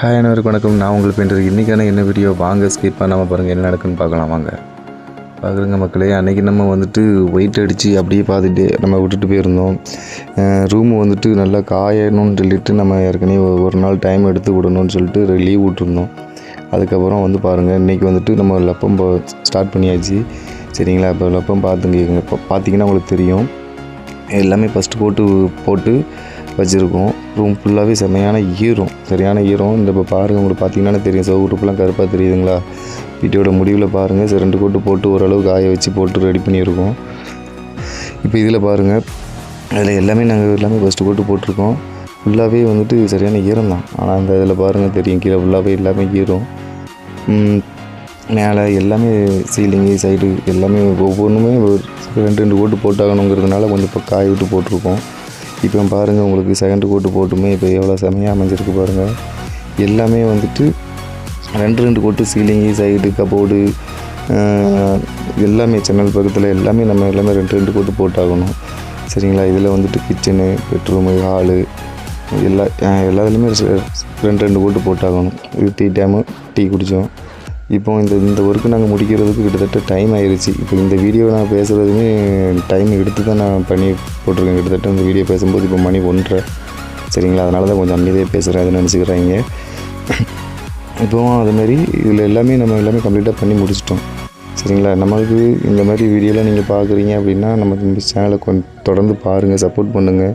Hi அனைவருக்கு வணக்கம். நான் உங்கள் பெயிண்டர் இன்றைக்கான என்ன வீடியோ வாங்க ஸ்கிப் பண்ணாமல் பாருங்கள் என்ன நடக்குன்னு பார்க்கலாம் வாங்க. பார்க்குறங்க மக்களே அன்றைக்கி நம்ம வந்துட்டு வெயிட் அடித்து அப்படியே பார்த்துட்டு நம்ம விட்டுட்டு போயிருந்தோம். ரூமு வந்துட்டு நல்லா காயணும்னு சொல்லிட்டு நம்ம ஏற்கனவே ஒரு நாள் டைம் எடுத்து விடணும்னு சொல்லிட்டு லீவ் விட்டுருந்தோம். அதுக்கப்புறம் வந்து பாருங்கள் இன்றைக்கி வந்துட்டு நம்ம லப்பம் ஸ்டார்ட் பண்ணியாச்சு. சரிங்களா? இப்போ லப்பம் பார்த்துங்க இப்போ பார்த்தீங்கன்னா உங்களுக்கு தெரியும். எல்லாமே ஃபஸ்ட்டு போட்டு போட்டு வச்சுருக்கோம். ரூம் ஃபுல்லாகவே செம்மையான ஈரம். சரியான ஈரம். இந்த இப்போ பாருங்கள் உங்களுக்கு பார்த்தீங்கன்னா தெரியும். சவுருப்புலாம் கருப்பாக தெரியுதுங்களா? வீட்டோட முடிவில் பாருங்கள் சரி ரெண்டு கோட்டு போட்டு ஓரளவு காய வச்சு போட்டு ரெடி பண்ணியிருக்கோம். இப்போ இதில் பாருங்கள் அதில் எல்லாமே நாங்கள் எல்லாமே ஃபஸ்ட்டு கோட்டு போட்டிருக்கோம். ஃபுல்லாகவே வந்துட்டு சரியான ஈரம் தான். ஆனால் அந்த இதில் பாருங்கள் தெரியும். கீழே ஃபுல்லாகவே எல்லாமே ஈரம். மேலே எல்லாமே சீலிங்கு சைடு எல்லாமே ஒவ்வொன்றுமே ரெண்டு ரெண்டு கோட்டு போட்டாகணுங்கிறதுனால கொஞ்சம் இப்போ காய விட்டு போட்டிருக்கோம். இப்போ பாருங்கள் உங்களுக்கு செகண்ட் கோட்டு போட்டுமே இப்போ எவ்வளோ செமையாக அமைஞ்சிருக்கு பாருங்கள் எல்லாமே வந்துட்டு ரெண்டு ரெண்டு கோட்டு சீலிங்கு சைடு கபோர்டு எல்லாமே ஜன்னல் பக்கத்தில் எல்லாமே நம்ம எல்லாமே ரெண்டு ரெண்டு கோட்டு போட்டாகணும். சரிங்களா? இதில் வந்துட்டு கிச்சனு பெட்ரூமு ஹாலு எல்லா எல்லா எல்லாத்துலேயுமே ரெண்டு ரெண்டு கோட்டு போட்டாகணும். இது டீ டைமு டீ குடித்தோம் இப்போ இந்த இந்த ஒர்க்கு நாங்கள் முடிக்கிறதுக்கு கிட்டத்தட்ட டைம் ஆயிடுச்சு இப்போ இந்த வீடியோ நான் பேசுகிறதுமே டைம் எடுத்து தான் நான் பண்ணி போட்டிருக்கேன். கிட்டத்தட்ட இந்த வீடியோ பேசும்போது இப்போ மணி ஒன்றரை. சரிங்களா? அதனால தான் கொஞ்சம் அமைதியாக பேசுகிறேன் அதை நினச்சிக்கிறாங்க இப்போவும் அதுமாரி இதில் எல்லாமே நம்ம எல்லாமே கம்ப்ளீட்டாக பண்ணி முடிச்சிட்டோம். சரிங்களா? நம்மளுக்கு இந்த மாதிரி வீடியோலாம் நீங்கள் பார்க்குறீங்க அப்படின்னா நம்ம இந்த சேனலை கொண்டு தொடர்ந்து பாருங்கள் சப்போர்ட் பண்ணுங்கள்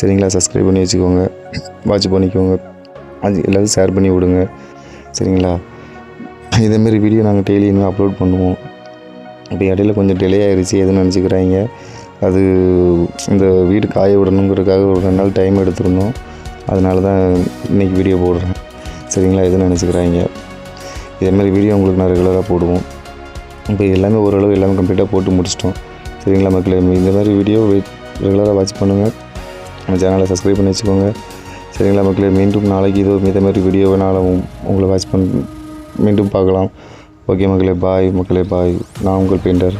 சரிங்களா? சப்ஸ்கிரைப் பண்ணி வச்சுக்கோங்க. வாட்ச் பண்ணிக்கோங்க. அது எல்லாத்தையும் ஷேர் பண்ணி விடுங்க. சரிங்களா? இதேமாரி வீடியோ நாங்கள் டெய்லி இனிமேல் அப்லோட் பண்ணுவோம். இப்போ இடையில கொஞ்சம் டிலே ஆயிடுச்சு எதுன்னு நினச்சிக்கிறாங்க. அது இந்த வீடு காய விடணுங்கிறதுக்காக ஒரு ரெண்டு நாள் டைம் எடுத்துருந்தோம். அதனால தான் இன்றைக்கி வீடியோ போடுறேன். சரிங்களா? எதுன்னு நினச்சிக்கிறாங்க. இதேமாரி வீடியோ உங்களுக்கு நான் ரெகுலராக போடுவோம். இப்போ எல்லாமே ஓரளவு எல்லாமே கம்ப்ளீட்டாக போட்டு முடிச்சிட்டோம். சரிங்களா மக்களே? இந்த மாதிரி வீடியோ ரெகுலராக வாட்ச் பண்ணுங்கள் நம்ம சேனலை சப்ஸ்கிரைப் பண்ணி வச்சுக்கோங்க. சரிங்களா மக்களே? மீண்டும் நாளைக்கு இதோ இந்த மாதிரி வீடியோவை நாளை உங்களை வாட்ச் பண்ண மீண்டும் பார்க்கலாம். ஓகே மக்களே பாய். மக்களே பாய். நான் உங்கள் பெயிண்டர்